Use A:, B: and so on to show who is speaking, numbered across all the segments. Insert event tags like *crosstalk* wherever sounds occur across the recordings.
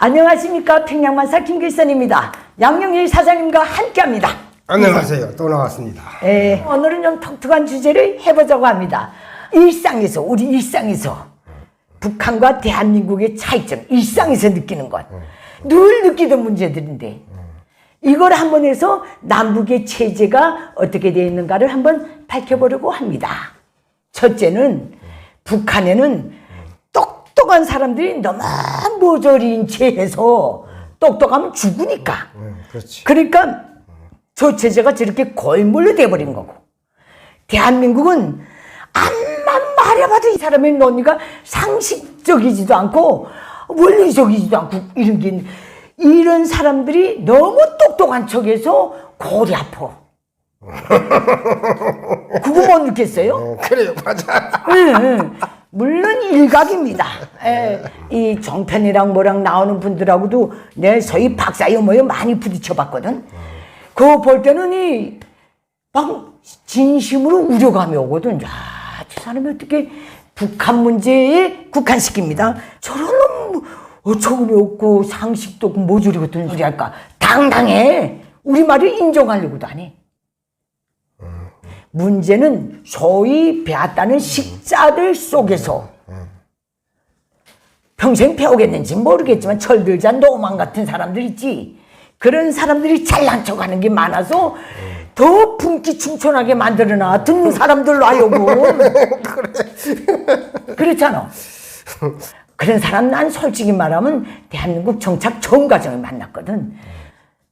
A: 안녕하십니까 평양만사 김길선입니다. 양영일 사장님과 함께합니다.
B: 안녕하세요. 또 나왔습니다.
A: 예, 오늘은 좀 독특한 주제를 해보자고 합니다. 일상에서 우리 일상에서 북한과 대한민국의 차이점 일상에서 느끼는 것 늘 느끼던 문제들인데 이걸 한번 해서 남북의 체제가 어떻게 되어 있는가를 한번 밝혀보려고 합니다. 첫째는 북한에는 똑똑한 사람들이 너무 모조리인 채해서 똑똑하면 죽으니까
B: 응, 그렇지.
A: 그러니까 저 체제가 저렇게 골물로 돼버린 거고 대한민국은 암만 말해봐도 이 사람의 논리가 상식적이지도 않고 원리적이지도 않고 이런 게 이런 사람들이 너무 똑똑한 척해서 골이 아파. *laughs* 그거 못 느꼈어요?
B: 어, 그래요, 맞아.
A: 예, 예. 물론 일각입니다. 예, 이 정편이랑 뭐랑 나오는 분들하고도 내 소위 박사여 뭐여 많이 부딪혀봤거든. 그거 볼 때는 이, 막 진심으로 우려감이 오거든. 야, 저 사람이 어떻게 북한 문제에 국한시킵니다. 저런 놈 어처구니 없고 상식도 없고 모조리 같은 소리 할까. 당당해. 우리 말을 인정하려고도 안 해. 문제는 소위 배웠다는 식자들 속에서 평생 배우겠는지 모르겠지만 철들자 노만 같은 사람들 있지. 그런 사람들이 잘난 척하는 게 많아서 더 분기 충천하게 만들어놔 듣는 *laughs* 사람들 놔요고. 그렇잖아. 그런 사람 난 솔직히 말하면 대한민국 정착 처음 과정에 만났거든.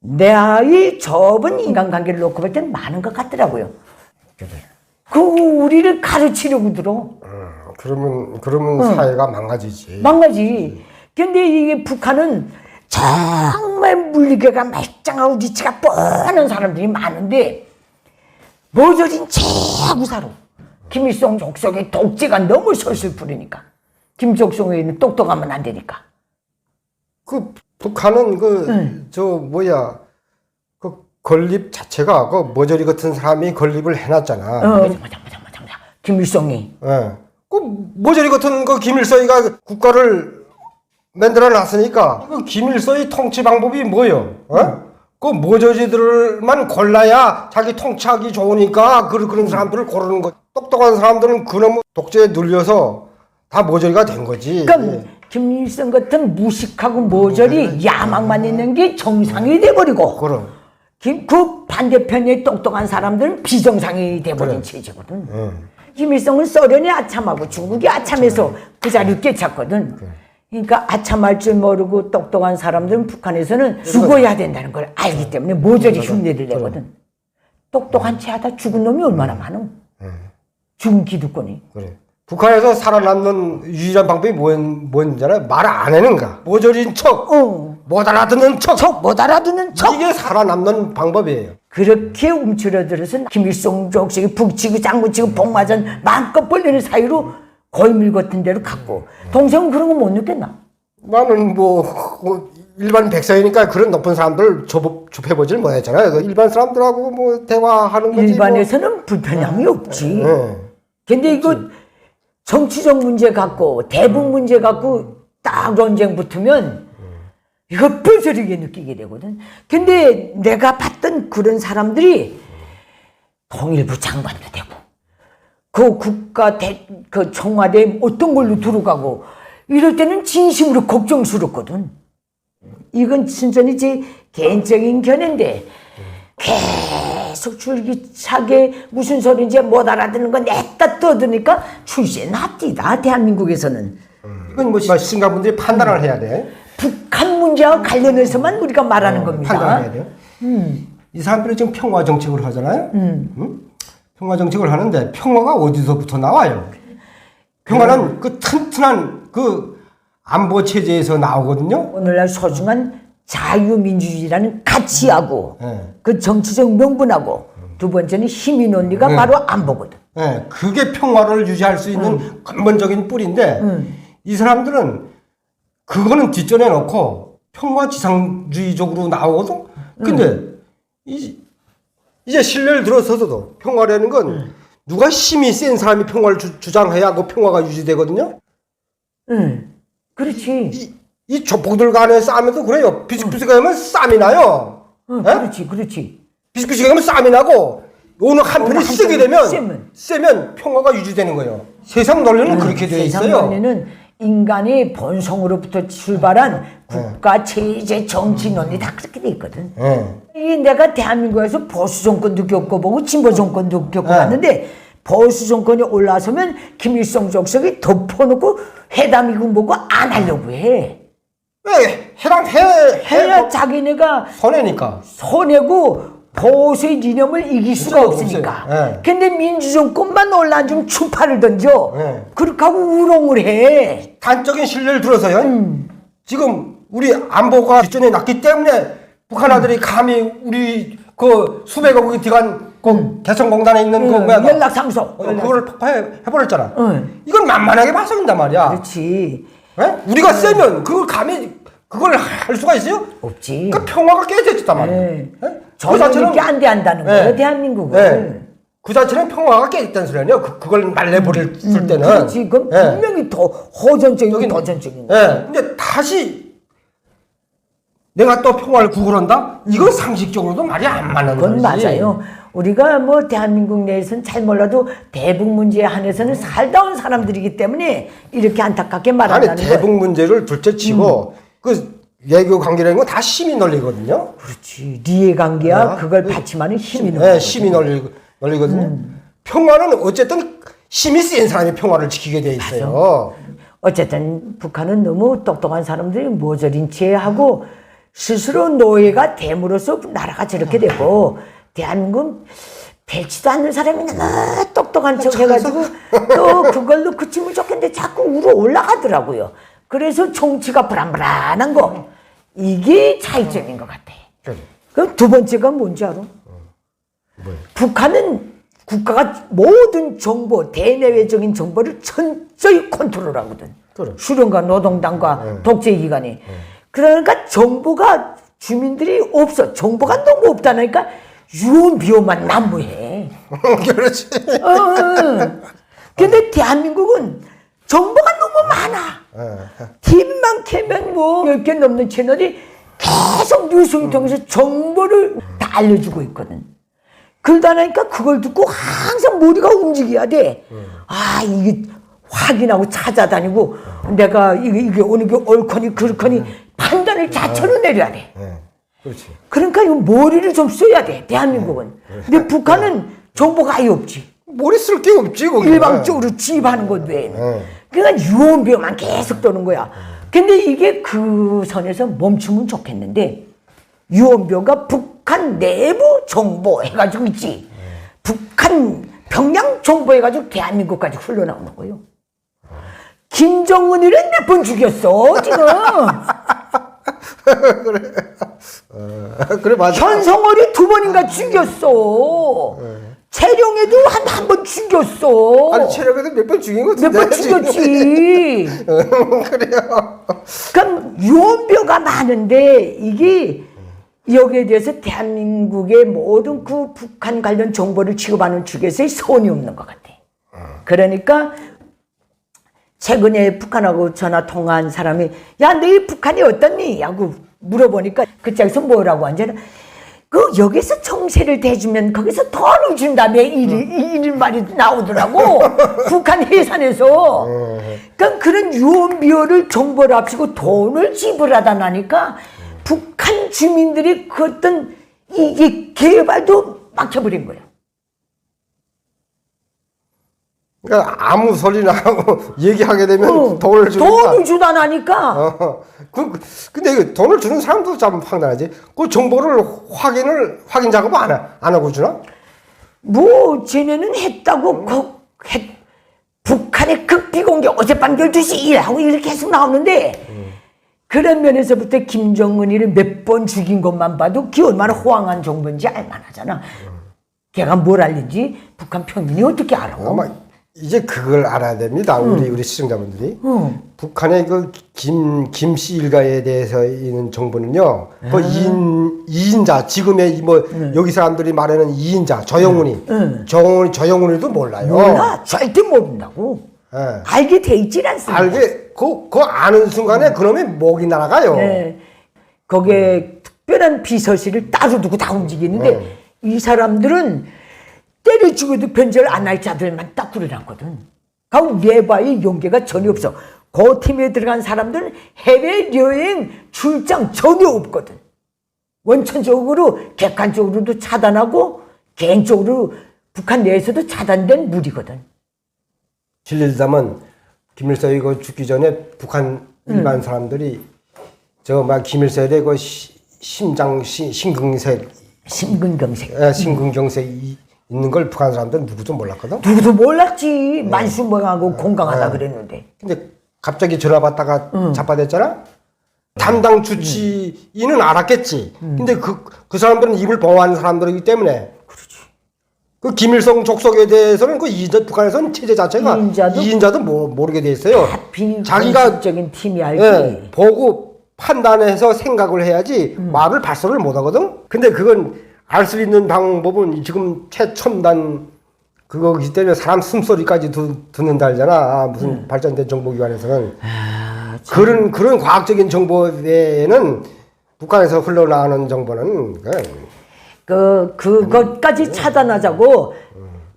A: 내 아이 접은 인간관계를 놓고 볼 땐 많은 것 같더라고요. 그 우리를 가르치려고 들어.
B: 그러면 그러면 사회가 망가지지.
A: 망가지. 근데 이게 북한은 정말 물리개가 말짱하고 리치가 뻔한 사람들이 많은데 모조린 최하고 살아. 김일성 족속의 독재가 너무 설슬 부르니까. 김족성에는 똑똑하면 안 되니까.
B: 그 북한은 그저 뭐야 그 건립 자체가 그 머저리 같은 사람이 건립을 해놨잖아.
A: 어, 맞아, 맞아, 맞아, 맞아. 김일성이.
B: 예. 그 모조리 같은 그 김일성이가 국가를 만들어 놨으니까 그 김일성의 통치 방법이 뭐요? 어? 그 모조리들만 골라야 자기 통치하기 좋으니까 그 그런 사람들을 고르는 거. 똑똑한 사람들은 그놈 독재에 눌려서 다 모조리가 된 거지.
A: 그러니까 김일성 같은 무식하고 모조리 야망만 있는 게 정상이 돼버리고
B: 그럼.
A: 김- 그 반대편에 똑똑한 사람들은 비정상이 돼버린
B: 그래.
A: 체제거든.
B: 응.
A: 김일성은 소련이 아참하고 중국이 아참해서 그 자리를 꿰찼거든. 그러니까 아참할 줄 모르고 똑똑한 사람들은 북한에서는 죽어야 된다는 걸 알기 때문에 모조리 흉내를 내거든. 똑똑한 채 하다 죽은 놈이 얼마나 많어. 죽은 기득권이.
B: 그래. 북한에서 살아남는 유일한 방법이 뭔, 뭔잖아요? 말 안 하는 가? 모조리인 척,
A: 어.
B: 못 알아듣는 척.
A: 척 못 알아듣는 척.
B: 이게 살아남는 방법이에요.
A: 그렇게 움츠러들어서 김일성 족식이 북치고 장구치고 복마전 마음껏 벌리는 사이로 골밀 같은 데로 갔고 동생은 그런 거 못 느꼈나?
B: 나는 뭐, 뭐 일반 백성이니까 그런 높은 사람들 좁, 좁혀보질 못했잖아요. 그 일반 사람들하고 뭐 대화하는 거지.
A: 일반에서는 불편함이 없지.
B: 뭐. 예.
A: 근데 이거 정치적 문제 갖고 대북 문제 갖고 딱 논쟁 붙으면 이거 뼈저리게 느끼게 되거든. 근데 내가 봤던 그런 사람들이 통일부 장관도 되고 그 국가 대, 그 청와대 어떤 걸로 들어가고 이럴 때는 진심으로 걱정스럽거든. 이건 순전히 제 개인적인 견해인데 계속 줄기차게 무슨 소리인지 못 알아듣는 거 냈다 떠드니까 출세 납디다 대한민국에서는
B: 이건 뭐 시청자 분들이 판단을 해야 돼.
A: 북한 문제와 관련해서만 우리가 말하는 겁니다.
B: 판단을 해야 돼요. 이 사람들이 지금 평화 정책을 하잖아요. 응? 평화 정책을 하는데 평화가 어디서부터 나와요? 평화는 그 튼튼한 그 안보 체제에서 나오거든요.
A: 오늘날 소중한 자유민주주의라는 가치하고
B: 예.
A: 그 정치적 명분하고 두 번째는 힘의 논리가 바로 안 보거든.
B: 예, 그게 평화를 유지할 수 있는 근본적인 뿌리인데 이 사람들은 그거는 뒷전에 놓고 평화 지상주의적으로 나오거든. 근데 이, 이제 신뢰를 들어서서도 평화라는 건 누가 힘이 센 사람이 평화를 주, 주장해야 그 평화가 유지되거든요.
A: 응, 그렇지.
B: 이, 이 족보들 간에 싸움에도 그래요. 비슷비슷하면 싸움이 나요.
A: 응,
B: 예?
A: 그렇지, 그렇지.
B: 비슷비슷하면 싸움이 나고 어느 한편이 세게 되면
A: 세면.
B: 세면 평화가 유지되는 거예요. 세상 논리는 그렇게 되어
A: 세상
B: 있어요.
A: 논리는 인간의 본성으로부터 출발한 국가, 체제, 정치 논리 다 그렇게 돼 있거든.
B: 예.
A: 이 내가 대한민국에서 보수 정권도 겪어보고 진보 정권도
B: 네.
A: 겪어봤는데 보수 정권이 올라서면 김일성 주석이 덮어놓고 회담이고 뭐고 안 하려고 해.
B: 왜 해당 해
A: 해야
B: 해
A: 자기네가
B: 손해니까.
A: 손해고 보수의 이념을 이길 수가
B: 그죠,
A: 없으니까.
B: 없어요. 예.
A: 근데 민주정권만 올라앉으면 추파를 던져.
B: 예.
A: 그렇게 하고 우롱을 해.
B: 단적인 신뢰를 들어서요.
A: 음.
B: 지금 우리 안보가 뒷전에 났기 때문에 북한 아들이 감히 우리 그 수백억이 들어간 그 개성공단에 있는 그
A: 응,
B: 뭐야
A: 음. 연락사무소.
B: 어, 그걸 폭파해 해버렸잖아.
A: 응.
B: 이건 만만하게 봐서 그런단 말이야.
A: 그렇지.
B: 예? 우리가 세면 그걸 감히 그걸 할 수가 있어요?
A: 없지.
B: 그 평화가 깨졌단 말이야.
A: 네.
B: 예?
A: 이렇게 안돼 한다는 거예요,
B: 네.
A: 대한민국은.
B: 네. 그 자체는 평화가 깨졌다는 소리 아니에요? 그, 그걸 말려버릴 때는.
A: 음, 그렇지. 그건
B: 예.
A: 분명히 더 허전적이고
B: 여긴-
A: 도전적인 거.
B: 예. 근데 다시 내가 또 평화를 구걸한다? 이건 상식적으로도 말이 안 맞는
A: 그건
B: 거지.
A: 맞아요. 우리가 뭐 대한민국 내에서는 잘 몰라도 대북 문제에 한해서는 살다 온 사람들이기 때문에 이렇게 안타깝게
B: 아니
A: 말한다는 거예요.
B: 대북 문제를 둘째치고 그 외교 관계라는 건 다 시민 논리거든요.
A: 그렇지. 리의 관계야
B: 네.
A: 그걸 받침하는 힘이 있는
B: 예,
A: 거거든.
B: 시민 논리 논리거든요.
A: 음.
B: 평화는 어쨌든 힘이 센 사람이 평화를 지키게 돼 있어요.
A: 어쨌든 북한은 너무 똑똑한 사람들이 모조린 체하고 스스로 노예가 됨으로써 나라가 저렇게 되고 대한민국은 되지도 않는 사람이 너무 똑똑한 척 해가지고 또 그걸로 그치면 좋겠는데 자꾸 우러 올라가더라고요. 그래서 정치가 불안불안한 거 이게 차이점인 것 같아.
B: 그래.
A: 그럼 두 번째가 뭔지 알아?
B: 뭐예요?
A: 북한은 국가가 모든 정보, 대내외적인 정보를 철저히 컨트롤하거든.
B: 그래.
A: 수령과 노동당과
B: 네.
A: 독재기관이. 그러니까 정보가 주민들이 없어. 정보가 너무 없다니까 유언 비어만 난무해. *laughs*
B: 그렇지.
A: 어, 어. 근데 대한민국은 정보가 너무 많아.
B: 예.
A: TV만 켜면 뭐몇개 넘는 채널이 계속 뉴스를 통해서 정보를 다 알려주고 있거든. 그러다 보니까 그걸 듣고 항상 머리가 움직여야 돼. 아, 이게 확인하고 찾아다니고 내가 이게, 이게 어느 게 옳거니 그렇거니 판단을 자체로 내려야 돼.
B: 예. 그렇지.
A: 그러니까 이 머리를 좀 써야 돼, 대한민국은. 근데 북한은 정보가 아예 없지.
B: 머리 쓸 게 없지 거기.
A: 일방적으로 지휘하는 것 외에는.
B: 네.
A: 그러니까 유언비어만 계속 도는 거야. 근데 이게 그 선에서 멈추면 좋겠는데 유언비어가 북한 내부 정보 해가지고 있지. 북한 평양 정보 해가지고 대한민국까지 흘러나오는 거예요. 김정은이를 몇 번 죽였어 지금. *laughs*
B: 그래 *laughs* 맞아.
A: 현성월이 두 번인가 죽였어. 재룡에도 한 한 번 죽였어.
B: 아니 체력에도 몇 번 죽인
A: 것몇
B: 같은데.
A: 번 죽였지. *laughs*
B: 그래요.
A: 그럼 유언비어가 많은데 이게 여기에 대해서 대한민국의 모든 그 북한 관련 정보를 취급하는 측에서의 선이 없는 것 같아. 그러니까 최근에 북한하고 전화 통화한 사람이 야, 너희 북한이 어떻니? 하고 물어보니까 그 짝에서 뭐라고 하냐면 그 여기서 정세를 대주면 거기서 돈을 준다며 이런, 이런 말이 나오더라고. *laughs* 북한 해산에서. 그러니까 그런 유언비어를 정보를 합치고 돈을 지불하다 나니까 북한 주민들이 그 어떤 이게 개발도 막혀버린 거야
B: 그러니까 아무 소리나 하고 *laughs* 얘기하게 되면
A: 어,
B: 돈을 주니까.
A: 돈을 주다 나니까
B: 어, 그, 그- 근데 이거 돈을 주는 사람도 참 황당하지. 그 정보를 확인을 확인 작업 안, 하- 안 하고 주나?
A: 뭐 쟤네는 했다고 그, 했, 북한의 극비공개 어젯밤 12시 일하고 이렇게 계속 나오는데 그런 면에서부터 김정은이를 몇 번 죽인 것만 봐도 그게 얼마나 호황한 정보인지 알만하잖아. 걔가 뭘 알는지 북한 평민이 어떻게 알아?
B: 아마 이제 그걸 알아야 됩니다. 우리 우리 시청자분들이.
A: 응.
B: 북한의 그 김, 김씨 일가에 대해서 있는 정보는요, 그 이인, 이인자, 지금의 이 뭐, 여기 사람들이 말하는 이인자, 저영훈이,
A: 응.
B: 정훈이, 저영훈이도 몰라요.
A: 몰라 절대 모른다고.
B: 예.
A: 알게 돼 있질 않습니다.
B: 알게 그, 그 아는 순간에 그놈이 목이 날아가요.
A: 네. 거기에 특별한 비서실을 따로 두고 다 움직이는데
B: 네.
A: 이 사람들은 때려 죽어도 변절 안 할 자들만 딱 그려놨거든. 그럼 내바의 용기가 전혀 없어. 그 팀에 들어간 사람들은 해외 여행 출장 전혀 없거든. 원천적으로 객관적으로도 차단하고 개인적으로 북한 내에서도 차단된 무리거든.
B: 실례자면 김일성이 그 죽기 전에 북한 일반 사람들이 저 막 김일성에 대해 그 시- 심장 시, 심근색
A: 심근경색.
B: 에, 심근경색 이- 있는 걸 북한 사람들은 누구도 몰랐거든.
A: 누구도 몰랐지. 만수무강하고 건강하다 그랬는데.
B: 근데 갑자기 전화 받다가 자빠졌잖아. 담당 주치의는 알았겠지. 근데 그, 그 사람들은 입을 보호하는 사람들이기 때문에. 그 김일성 족속에 대해서는 그 이인자, 북한에서는 체제 자체가
A: 이인자도?
B: 이인자도 모, 모르게 돼 있어요. 자기가
A: 비공식적인 팀이 알지.
B: 예, 보고 판단해서 생각을 해야지 말을 발설을 못 하거든. 근데 그건 알 수 있는 방법은 지금 최첨단 그거기 때문에 사람 숨소리까지 두, 듣는다 하잖아. 아, 무슨 발전된 정보기관에서는 그런 그런 과학적인 정보 외에는 북한에서 흘러나오는 정보는
A: 그그 그것까지 차단하자고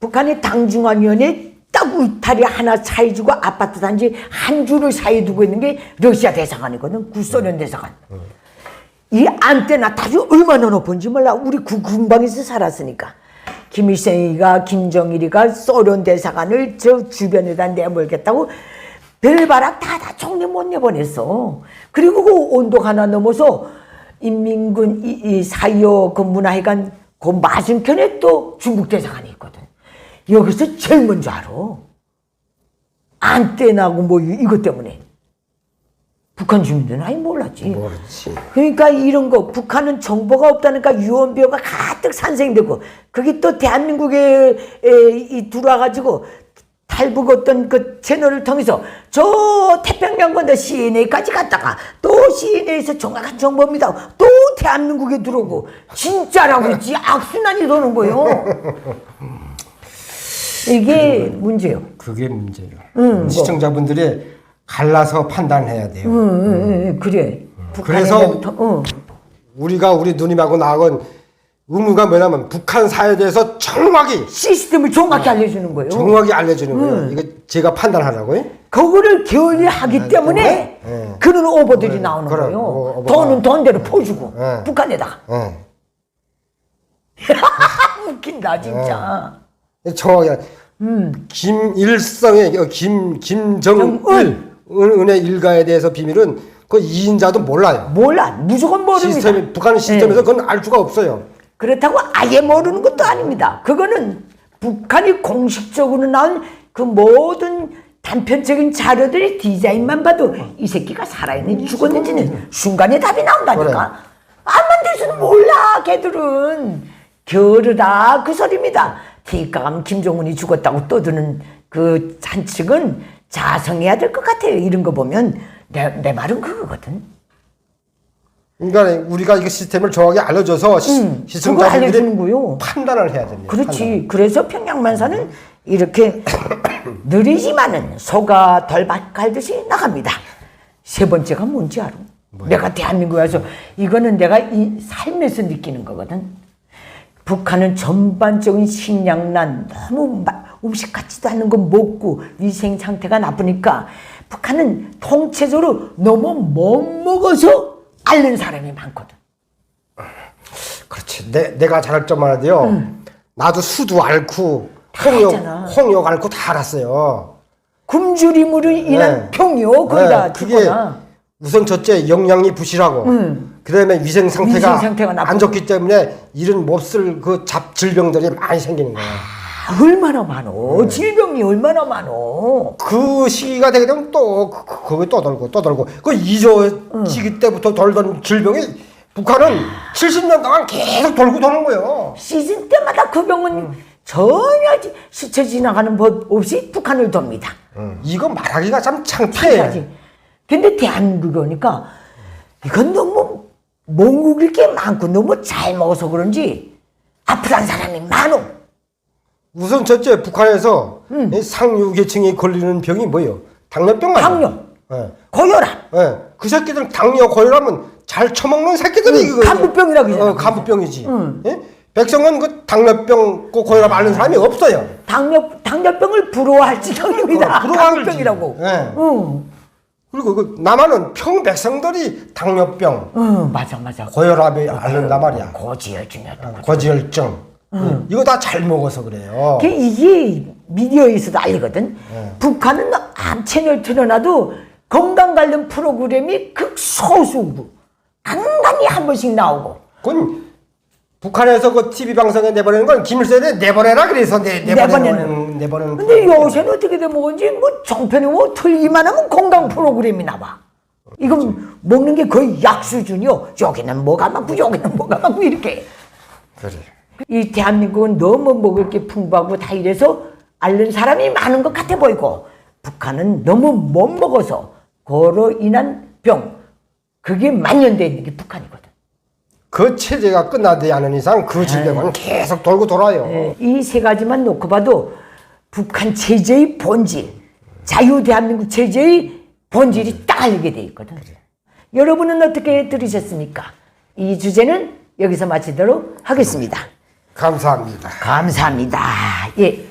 A: 북한의 당중앙위원회 딱 울타리 하나 사이 두고 아파트 단지 한 줄을 사이 두고 있는 게 러시아 대사관이거든. 구소련 대사관. 이 안테나 다주 얼마나 높은지 몰라. 우리 구 군방에서 살았으니까. 김일성이가 김정일이가 소련 대사관을 저 주변에다 내몰겠다고 별바락 다 다 총리 못 내보냈어. 그리고 그 온도 하나 넘어서 인민군 이, 이 사이오 그 문화회관 그 맞은편에 또 중국 대사관이 있거든. 여기서 제일 먼저 알아. 안 떼나고 뭐 이- 이것 때문에. 북한 주민들은 아예 몰랐지.
B: 모르지.
A: 그러니까 이런 거 북한은 정보가 없다니까 유언비어가 가득 산생되고 그게 또 대한민국에 에, 이 들어와가지고 탈북 어떤 그 채널을 통해서 저 태평양 건너 CNA까지 갔다가 또 CNA에서 정확한 정보입니다. 또 대한민국에 들어오고 진짜라고 했지 악순환이 도는 거요. *laughs* 이게 문제요.
B: 그게 문제예요. 시청자분들이 갈라서 판단해야 돼요.
A: 응, 응, 응, 그래. 북한에
B: 그래서
A: 응.
B: 우리가 우리 누님하고 나하고 의무가 뭐냐면 북한 사회에 대해서 정확히
A: 시스템을 정확히 알려주는 거예요.
B: 정확히 알려주는 거예요. 이거 제가 판단하라고요.
A: 그거를 게을리하기 때문에
B: 예.
A: 그런 오버들이 나오는
B: 그래,
A: 거예요.
B: 어, 오버가.
A: 돈은 돈대로 퍼주고
B: 예.
A: 북한에다가
B: 예. *laughs*
A: 웃긴다 진짜.
B: 정확히 김일성의 어, 김 김정은
A: 정은.
B: 은의 일가에 대해서 비밀은 그 이인자도 몰라요.
A: 몰라 무조건 모릅니다.
B: 시스템 북한 시스템에서
A: 예.
B: 그건 알 수가 없어요.
A: 그렇다고 아예 모르는 것도 아닙니다. 그거는 북한이 공식적으로 나온 그 모든 단편적인 자료들의 디자인만 봐도 이 새끼가 살아있는지 죽었는지는 순간에 답이 나온다니까. 안 만들 수는 몰라 걔들은 겨르다 그 소리입니다. 티감 김정은이 죽었다고 떠드는 그 잔측은 자성해야 될 것 같아요. 이런 거 보면 내, 내 말은 그거거든.
B: 그러니까 우리가 이거 시스템을 정확히 알려줘서 시,
A: 음, 거요.
B: 판단을 해야 됩니다.
A: 그렇지. 그래서 평양만사는 이렇게 *coughs* 느리지만은 소가 덜 갈듯이 나갑니다. 세 번째가 뭔지 알아? 내가 대한민국에 와서 이거는 내가 이 삶에서 느끼는 거거든. 북한은 전반적인 식량난 너무 마- 음식 같지도 않은 거 먹고 위생 상태가 나쁘니까 북한은 통체적으로 너무 못 먹어서 앓는 사람이 많거든.
B: 그렇지. 내, 내가 잘할 점 말하데요. 나도 수도 앓고
A: 다
B: 홍역. 홍역 앓고 다 알았어요.
A: 굶주림으로 인한
B: 네.
A: 병이요. 거기다
B: 네, 그게
A: 죽거나.
B: 우선 첫째 영양이 부실하고 그다음에 위생 상태가,
A: 위생 상태가 나쁘고.
B: 안 좋기 때문에 이런 몹쓸 그 잡 질병들이 많이 생기는 거예요.
A: 아, 얼마나 많어. 질병이 얼마나 많어.
B: 그 시기가 되게 되면 또 그, 그, 그거 떠돌고 떠돌고 그 이조 시기 때부터 돌던 질병이 북한은 70년 동안 계속 돌고 도는 거예요.
A: 시즌 때마다 그 병은 전혀 지- 스쳐 지나가는 법 없이 북한을 돕니다.
B: 이거 말하기가 참 창피해.
A: 근데 대한민국이 오니까 이건 너무 못 먹을 게 많고 너무 잘 먹어서 그런지 아프단 사람이 많어.
B: 우선 첫째 북한에서 이 상류계층이 걸리는 병이 뭐예요? 당뇨병 아니에요?
A: 당뇨,
B: 예.
A: 고혈압,
B: 예. 그 새끼들 당뇨 고혈압은 잘 처먹는 새끼들이
A: 응,
B: 이거
A: 간부병이라고 그러잖아.
B: 어, 간부병이지.
A: 응.
B: 예? 백성은 그 당뇨병, 그 고혈압 앓는 사람이 없어요.
A: 당뇨 당뇨병을 부러워할 지경입니다.
B: 어, 부러워하는 거지.
A: 당뇨병이라고.
B: 예.
A: 응,
B: 그리고 그 남한은 평백성들이 당뇨병,
A: 응, 맞아, 맞아.
B: 고혈압에 앓는단 말이야.
A: 고지혈증이었던
B: 고지혈증. 이거 다 잘 먹어서 그래요.
A: 그 이게 미디어에서도 알리거든.
B: 네.
A: 북한은 암 채널 틀어놔도 건강 관련 프로그램이 극소수고 간간히 한 번씩 나오고.
B: 그건 북한에서 그 TV 방송에 내보내는 건 김일성에 내보내라 그래서 내, 내보내는 내보내는.
A: 근데 요새는 어떻게 된 건지 뭐 정편이 뭐 틀기만 하면 건강 프로그램이 나와. 이건 먹는 게 거의 약 수준이요. 여기는 뭐가 많고 여기는 뭐가 많고 이렇게.
B: 그래.
A: 이 대한민국은 너무 먹을 게 풍부하고 다 이래서 앓는 사람이 많은 것 같아 보이고 북한은 너무 못 먹어서 그로 인한 병 그게 만연돼 있는 게 북한이거든.
B: 그 체제가 끝나지 않은 이상 그 질병은 계속 돌고 돌아요.
A: 이 세 가지만 놓고 봐도 북한 체제의 본질, 자유 대한민국 체제의 본질이 딱 알게 돼 있거든. 여러분은 어떻게 들으셨습니까? 이 주제는 여기서 마치도록 하겠습니다.
B: 감사합니다.
A: 감사합니다. 예.